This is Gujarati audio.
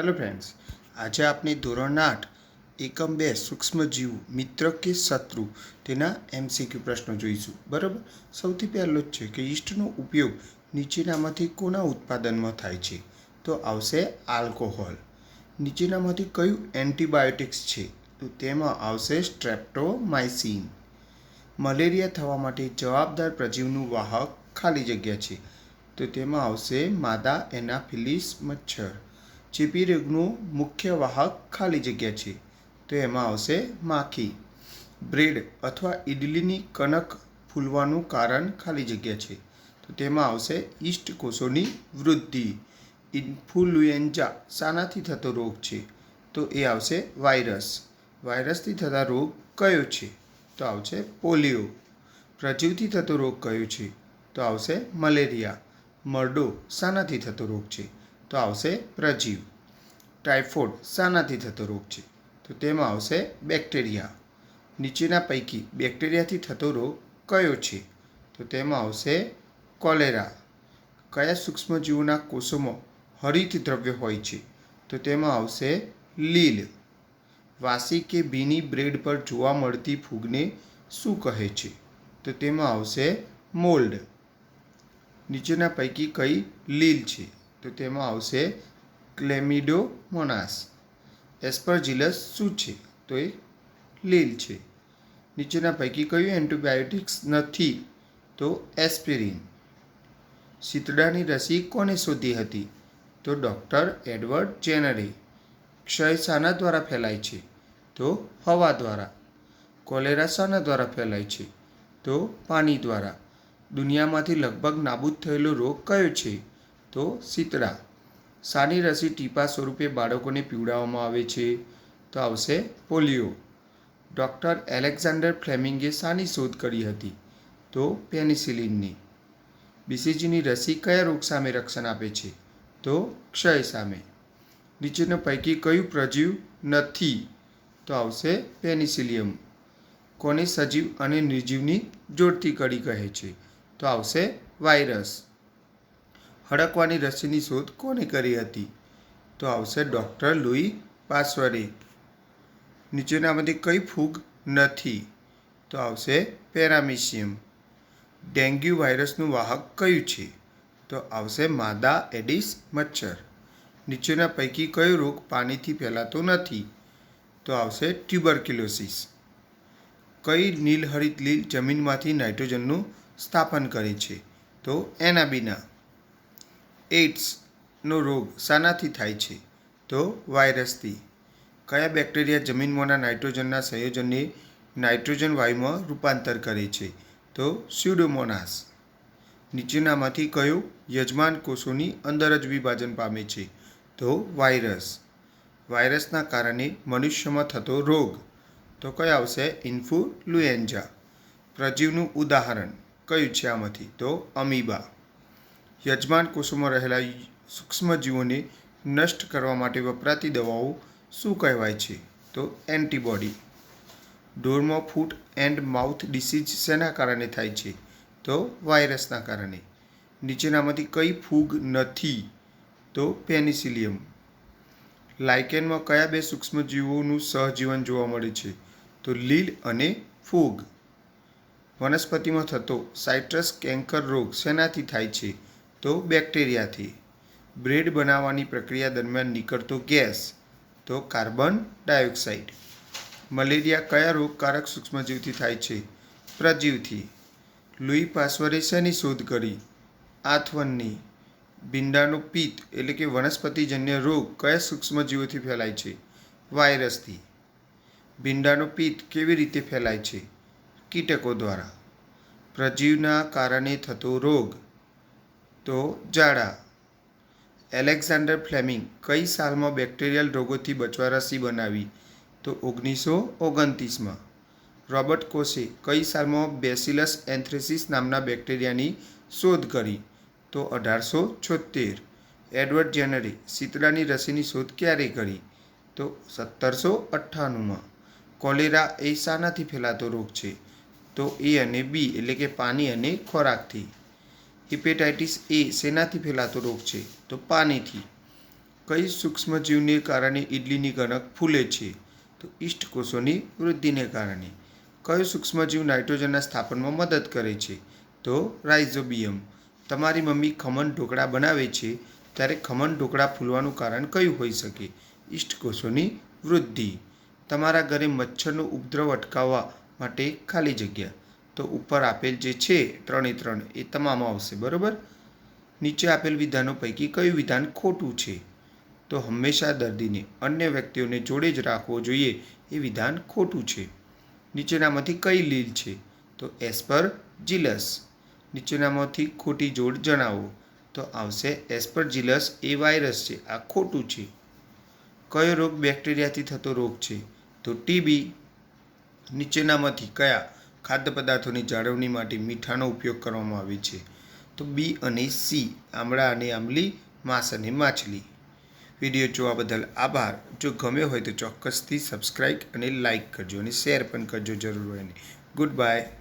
હેલો ફ્રેન્ડ્સ આજે આપણે ધોરણ આઠ, એકમ બે, સૂક્ષ્મજીવ, મિત્ર કે શત્રુ, તેના એમસીક્યુ પ્રશ્નો જોઈશું. બરાબર? સૌથી પહેલો જ છે કે ઈસ્ટનો ઉપયોગ નીચેનામાંથી કોના ઉત્પાદનમાં થાય છે? તો આવશે આલ્કોહોલ. નીચેનામાંથી કયું એન્ટીબાયોટિક્સ છે? તો તેમાં આવશે સ્ટ્રેપ્ટોમાઇસિન મલેરિયા થવા માટે જવાબદાર પ્રજીવનું વાહક ખાલી જગ્યા છે. તો તેમાં આવશે માદા એનાફિલિસ મચ્છર. ચેપી રોગનું મુખ્ય વાહક ખાલી જગ્યા છે, તો એમાં આવશે માખી. બ્રેડ અથવા ઇડલીની કણક ફૂલવાનું કારણ ખાલી જગ્યા છે, તો તેમાં આવશે ઈસ્ટ કોષોની વૃદ્ધિ. ઇન્ફ્લુએન્ઝા શાનાથી થતો રોગ છે, તો એ આવશે વાયરસ. વાયરસથી થતા રોગ કયો છે? તો આવશે પોલિયો. પ્રજીવથી થતો રોગ કયો છે? તો આવશે મલેરિયા. મરડો શાનાથી થતો રોગ છે તો આવશે પ્રજીવ ટાઇફોઇડ શાનાથી થતો રોગ છે. તો તેમાં આવશે બેક્ટેરિયા. નીચેના પૈકી બેક્ટેરિયાથી થતો રોગ કયો છે? તો તેમાં આવશે કોલેરા. કયા સૂક્ષ્મજીવોના કોષોમાં હરિત દ્રવ્ય હોય છે? તો તેમાં આવશે લીલ. વાસી કે ભીની બ્રેડ પર જોવા મળતી ફૂગને શું કહે છે? તો તેમાં આવશે મોલ્ડ. નીચેના પૈકી કઈ લીલ છે? તો તેમાં આવશે ક્લેમિડોમોનાસ. એસ્પરજિલસ શું છે? તો એ લીલ છે. નીચેના પૈકી કયું એન્ટીબાયોટિક્સ નથી? તો એસ્પિરિન. શીતળાની રસી કોને શોધી હતી? તો ડૉક્ટર એડવર્ડ જેનરે ક્ષય શાના દ્વારા ફેલાય છે. તો હવા દ્વારા. કોલેરા શાના દ્વારા ફેલાય છે. તો પાણી દ્વારા. દુનિયામાંથી લગભગ નાબૂદ થયેલો રોગ કયો છે? તો શીતળા સાની રસી ટીપા સ્વરૂપે બાળકોને પીવડાવવામાં આવે છે. તો આવશે પોલિયો. ડૉક્ટર એલેક્ઝાન્ડર ફ્લેમિંગે સાની શોધ કરી હતી. તો પેનિસિલિનની. બીસીજીની રસી કયા રોગ સામે રક્ષણ આપે છે? તો ક્ષય સામે. નીચેના પૈકી કયું પ્રજીવ નથી? તો આવશે પેનિસિલિયમ. કોને સજીવ અને નિર્જીવની જોડતી કડી કહે છે? તો આવશે વાયરસ. હડકવાની રસીની શોધ કોને કરી હતી? તો આવશે ડૉક્ટર લુઈ પાસવરે નીચેનામાંથી કઈ ફૂગ નથી. તો આવશે પેરામિશિયમ ડેન્ગ્યુ વાયરસનું વાહક કયું છે? તો આવશે માદા એડિસ મચ્છર. નીચેના પૈકી કયો રોગ પાણીથી ફેલાતો નથી? તો આવશે ટ્યુબરક્યુલોસિસ. કઈ નીલહરિત લીલ જમીનમાંથી નાઇટ્રોજનનું સ્થાપન કરે છે? તો એનાબીના. એઇડ્સનો રોગ શાનાથી થાય છે. તો વાયરસથી. કયા બેક્ટેરિયા જમીનમાંના નાઇટ્રોજનના સંયોજનને નાઇટ્રોજન વાયુમાં રૂપાંતર કરે છે? તો સ્યુડોમોનાસ. નીચેનામાંથી કયું યજમાન કોષોની અંદર જ વિભાજન પામે છે? તો વાયરસ. વાયરસના કારણે મનુષ્યમાં થતો રોગ. તો કયો આવશે? ઇન્ફ્લુએન્ઝા. પ્રજીવનું ઉદાહરણ કયું છે આમાંથી? તો અમીબા. યજમાન કોષોમાં રહેલા સૂક્ષ્મજીવોને નષ્ટ કરવા માટે વપરાતી દવાઓ શું કહેવાય છે? તો એન્ટીબોડી. ડોરમો ફૂટ એન્ડ માઉથ ડિસીઝ શેના કારણે થાય છે? તો વાયરસના કારણે. નીચેનામાંથી કઈ ફૂગ નથી. તો પેનિસિલિયમ. લાઇકેનમાં કયા બે સૂક્ષ્મજીવોનું સહજીવન જોવા મળે છે? તો લીલ અને ફૂગ. વનસ્પતિમાં થતો સાઇટ્રસ કેન્કર રોગ શેનાથી થાય છે? તો બેક્ટેરિયાથી. બ્રેડ બનાવવાની પ્રક્રિયા દરમિયાન નીકળતો ગેસ, તો કાર્બન ડાયોક્સાઇડ. મલેરિયા કયા રોગકારક સૂક્ષ્મજીવથી થાય છે? પ્રજીવથી. લુઈ પાસવરે શેની શોધ કરી? આથવનની. ભીંડાનો પિત્ત, એટલે કે વનસ્પતિજન્ય રોગ, કયા સૂક્ષ્મજીવોથી ફેલાય છે? વાયરસથી. ભીંડાનો પિત્ત કેવી રીતે ફેલાય છે? કીટકો દ્વારા. પ્રજીવના કારણે થતો રોગ. તો ઝાડા એલેક્ઝાન્ડર ફ્લેમિંગ કઈ સાલમાં બેક્ટેરિયલ રોગોથી બચવા રસી બનાવી? તો ઓગણીસો ઓગણત્રીસમાં. રોબર્ટ કોસે કઈ સાલમાં બેસિલસ એન્થ્રેસિસ નામના બેક્ટેરિયાની શોધ કરી? તો અઢારસો છોતેર એડવર્ડ જેનરે શીતળાની રસીની શોધ ક્યારે કરી? તો સત્તરસો અઠ્ઠાણુંમાં. કોલેરા એ શાનાથી ફેલાતો રોગ છે. તો એ અને બી એટલે કે પાણી અને ખોરાકથી. હિપેટાઇટિસ એ શેનાથી ફેલાતો રોગ છે, તો પાણીથી કઈ સૂક્ષ્મજીવને કારણે ઇડલીની કણક ફૂલે છે, તો ઈષ્ટ કોષોની વૃદ્ધિને કારણે. કયો સૂક્ષ્મજીવ નાઇટ્રોજનના સ્થાપનમાં મદદ કરે છે, તો રાઇઝોબિયમ. તમારી મમ્મી ખમણ ઢોકળા બનાવે છે, ત્યારે ખમણ ઢોકળા ફૂલવાનું કારણ કયું હોઈ શકે? ઇષ્ટ કોષોની વૃદ્ધિ. તમારા ઘરે મચ્છરનો ઉપદ્રવ અટકાવવા માટે ખાલી જગ્યા. તો ઉપર આપેલ જે છે, ત્રણે ત્રણ, એ તમામ આવશે, બરાબર? નીચે આપેલ વિધાનો પૈકી કયું વિધાન ખોટું છે? તો હંમેશા દર્દીને અન્ય વ્યક્તિઓને જોડે જ રાખવો જોઈએ, એ વિધાન ખોટું છે. નીચેનામાંથી કઈ લીલ છે? તો એસ્પર જીલસ. નીચેનામાંથી ખોટી જોડ જણાવો. તો આવશે એસ્પર જીલસ, એ વાયરસ છે, આ ખોટું છે. કયો રોગ બેક્ટેરિયાથી થતો રોગ છે? તો ટીબી નીચેનામાંથી કયા? ખાદ્ય પદાર્થોની જાળવણી માટે મીઠાનો ઉપયોગ કરવામાં આવે છે. તો બી અને સી, આમળા અને આંબલી, માંસ અને માછલી. વીડિયો જોવા બદલ આભાર. જો ગમ્યો હોય તો ચોક્કસથી સબસ્ક્રાઈબ અને લાઇક કરજો અને શેર પણ કરજો જરૂર હોય ગુડ બાય.